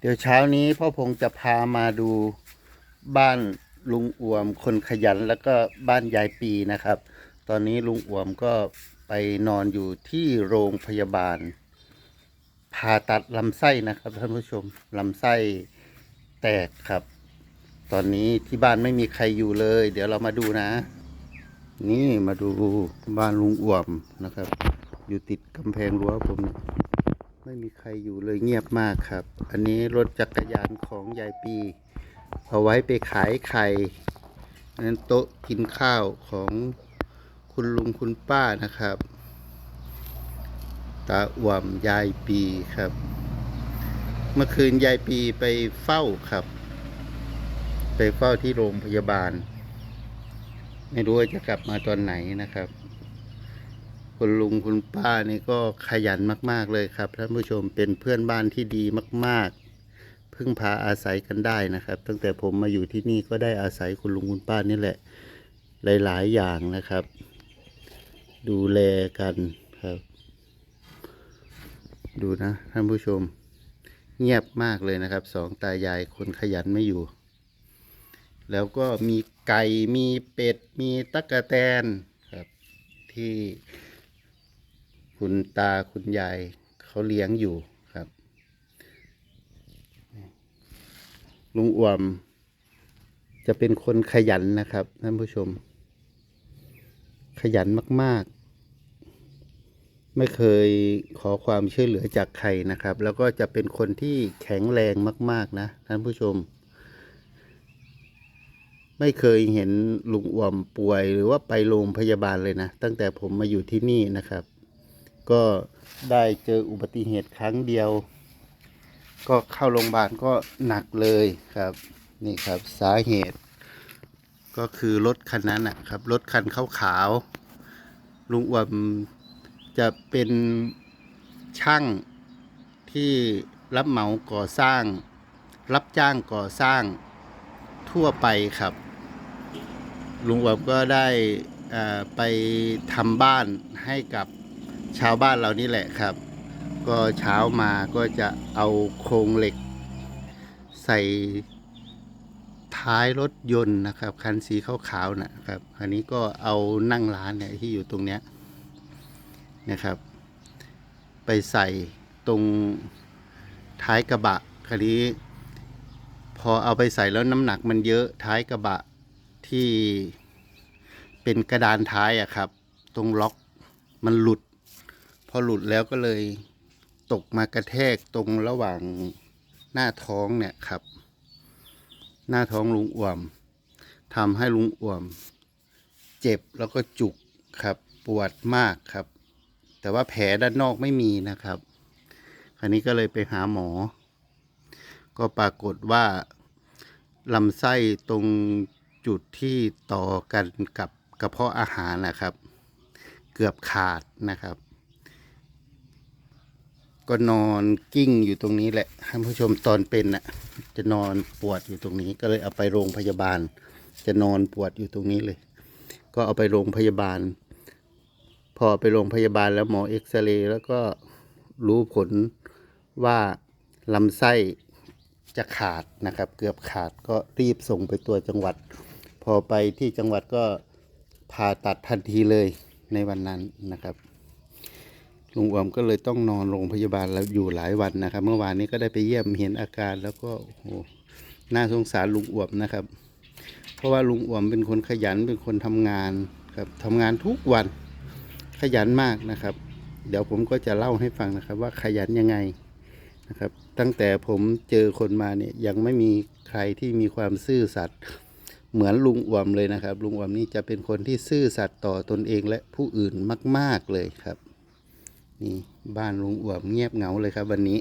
เดี๋ยวเช้านี้พ่อพงจะพามาดูบ้านลุงอวมคนขยันแล้วก็บ้านยายปีนะครับ ตอนนี้ลุงอวมก็ไปนอนอยู่ที่โรงพยาบาลผ่าตัดลำไส้นะครับท่านผู้ชมลำไส้แตกครับ ตอนนี้ที่บ้านไม่มีใครอยู่เลย เดี๋ยวเรามาดูนะ นี่มาดูบ้านลุงอวมนะครับ อยู่ติดกำแพงรั้วผม ไม่มีใครอยู่เลยเงียบมากครับ อันนี้รถจักรยานของยายปี เอาไว้ไปขายไข่นนั้นโต๊ะกินข้าวของคุณลุงคุณป้านะครับ ตาอ่วมยายปีครับ เมื่อคืนยายปีไปเฝ้าครับ ไปเฝ้าที่โรงพยาบาล ไม่รู้ว่าจะกลับมาตอนไหนนะครับ คุณลุงคุณป้านี่ก็ขยันมาก ๆ เลยครับท่านผู้ชมเป็นเพื่อนบ้านที่ดีมาก ๆ พึ่งพาอาศัยกันได้นะครับ ตั้งแต่ผมมาอยู่ที่นี่ก็ได้อาศัยคุณลุงคุณป้านี่แหละ หลาย ๆ อย่างนะครับ ดูแลกันครับ ดูนะท่านผู้ชม เงียบมากเลยนะครับสองตายายคนขยันไม่อยู่ แล้วก็มีไก่มีเป็ดมีตั๊กแตนครับที่ คุณตาคุณยายเขาเลี้ยงอยู่ครับ ลุงอวม จะเป็นคนขยันนะครับท่านผู้ชม ขยันมาก ๆ ไม่เคยขอความช่วยเหลือจากใครนะครับ แล้วก็จะเป็นคนที่แข็งแรงมาก ๆ นะท่านผู้ชมไม่เคยเห็นลุงอวมป่วยหรือว่าไปโรงพยาบาลเลยนะ ตั้งแต่ผมมาอยู่ที่นี่นะครับ ก็ได้เจออุบัติเหตุครั้งเดียว ก็เข้าโรงพยาบาลก็หนักเลยครับ นี่ครับสาเหตุ ก็คือรถคันนั้นนะครับรถคันขาวขาวๆลุงอวมจะเป็นช่างที่รับเหมาก่อสร้าง รับจ้างก่อสร้างทั่วไปครับ ลุงอวมก็ได้อ่าไปทำบ้านให้กับ ชาวบ้านเรานี่แหละครับ ก็เช้ามาก็จะเอาโครงเหล็ก ใส่ท้ายรถยนต์นะครับ คันสีขาวๆนะครับอันนี้ก็เอานั่งร้านเนี่ยที่อยู่ตรงเนี้ยนะครับ ไปใส่ตรงท้ายกระบะคันนี้พอเอาไปใส่แล้วน้ำหนักมันเยอะท้ายกระบะที่เป็นกระดานท้ายอะครับ ตรงล็อกมันหลุด พอหลุดแล้วก็เลยตกมากระแทกตรงระหว่างหน้าท้องเนี่ยครับ หน้าท้องลุงอ่วมทำให้ลุงอ่วม เจ็บแล้วก็จุกครับ ปวดมากครับ แต่ว่าแผลด้านนอกไม่มีนะครับ คราวนี้ก็เลยไปหาหมอ ก็ปรากฏว่าลำไส้ตรงจุดที่ต่อกันกับกระเพาะอาหารนะครับ เกือบขาดนะครับ ก็นอนกิ้งอยู่ตรงนี้แหละท่านผู้ชมตอนเป็นน่ะ จะนอนปวดอยู่ตรงนี้ก็เลยเอาไปโรงพยาบาล จะนอนปวดอยู่ตรงนี้เลย ก็เอาไปโรงพยาบาล พอไปโรงพยาบาลแล้วหมอเอ็กซเรย์แล้วก็รู้ผลว่าลำไส้จะขาดนะครับ เกือบขาดก็รีบส่งไปตัวจังหวัด พอไปที่จังหวัดก็ผ่าตัดทันทีเลยในวันนั้นนะครับ ลุงอวมก็เลยต้องนอนโรงพยาบาลแล้วอยู่หลายวันนะครับ เมื่อวานนี้ก็ได้ไปเยี่ยมเห็นอาการแล้วก็โอ้โหน่าสงสารลุงอวมนะครับ เพราะว่าลุงอวมเป็นคนขยันเป็นคนทำงานครับทำงานทุกวันขยันมากนะครับ เดี๋ยวผมก็จะเล่าให้ฟังนะครับ ว่าขยันยังไงนะครับ ตั้งแต่ผมเจอคนมาเนี่ยยังไม่มีใครที่มีความซื่อสัตย์เหมือนลุงอวมเลยนะครับ ลุงอวมนี่จะเป็นคนที่ซื่อสัตย์ต่อตนเองและผู้อื่นมาก ๆเลยครับ นี่บ้านลุงอวบเงียบเหงาเลยครับวันนี้